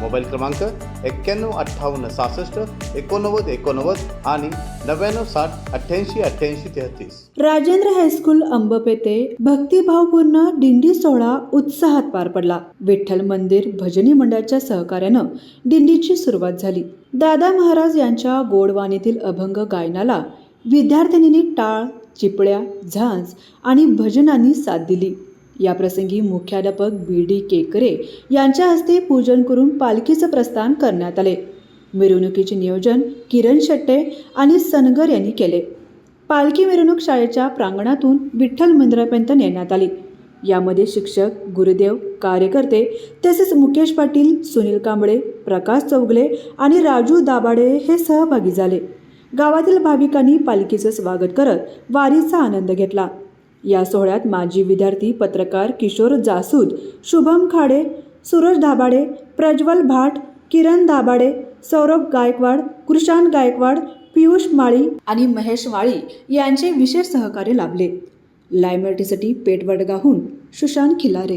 Mobile क्रमांक एक्क्याण्णव अठ्ठावन्न सहासष्ट एकोणनव्वद एकोणनव्वद आणि नव्याण्णव साठ अठ्ठ्याऐंशी अठ्ठ्याऐंशी तेहतीस. राजेंद्र हायस्कूल अंबपेते भक्तिभावपूर्ण दिंडी सोहळा उत्साहात पार पडला. विठ्ठल मंदिर भजनी मंडळाच्या सहकार्यानं दिंडीची सुरुवात झाली. दादा महाराज यांच्या गोडवाणीतील अभंग गायनाला विद्यार्थिनींनी टाळ चिपळ्या झांज आणि भजनांनी साथ दिली. याप्रसंगी मुख्याध्यापक बी डी केकरे यांच्या हस्ते पूजन करून पालखीचं प्रस्थान करण्यात आले. मिरवणुकीचे नियोजन किरण शेट्टे आणि सनगर यांनी केले. पालखी मिरवणूक शाळेच्या प्रांगणातून विठ्ठल मंदिरापर्यंत नेण्यात आली. यामध्ये शिक्षक गुरुदेव कार्यकर्ते तसेच मुकेश पाटील सुनील कांबळे प्रकाश चौगले आणि राजू दाभाडे हे सहभागी झाले. गावातील भाविकांनी पालखीचं स्वागत करत वारीचा आनंद घेतला. या सोहळ्यात माजी विद्यार्थी पत्रकार किशोर जासूद शुभम खाडे सूरज दाभाडे प्रज्वल भाट किरण दाभाडे सौरभ गायकवाड कृशांत गायकवाड पियुष माळी आणि महेश माळी यांचे विशेष सहकार्य लाभले. लायमर्टीसाठी पेटवडगाहून सुशांत खिलारे.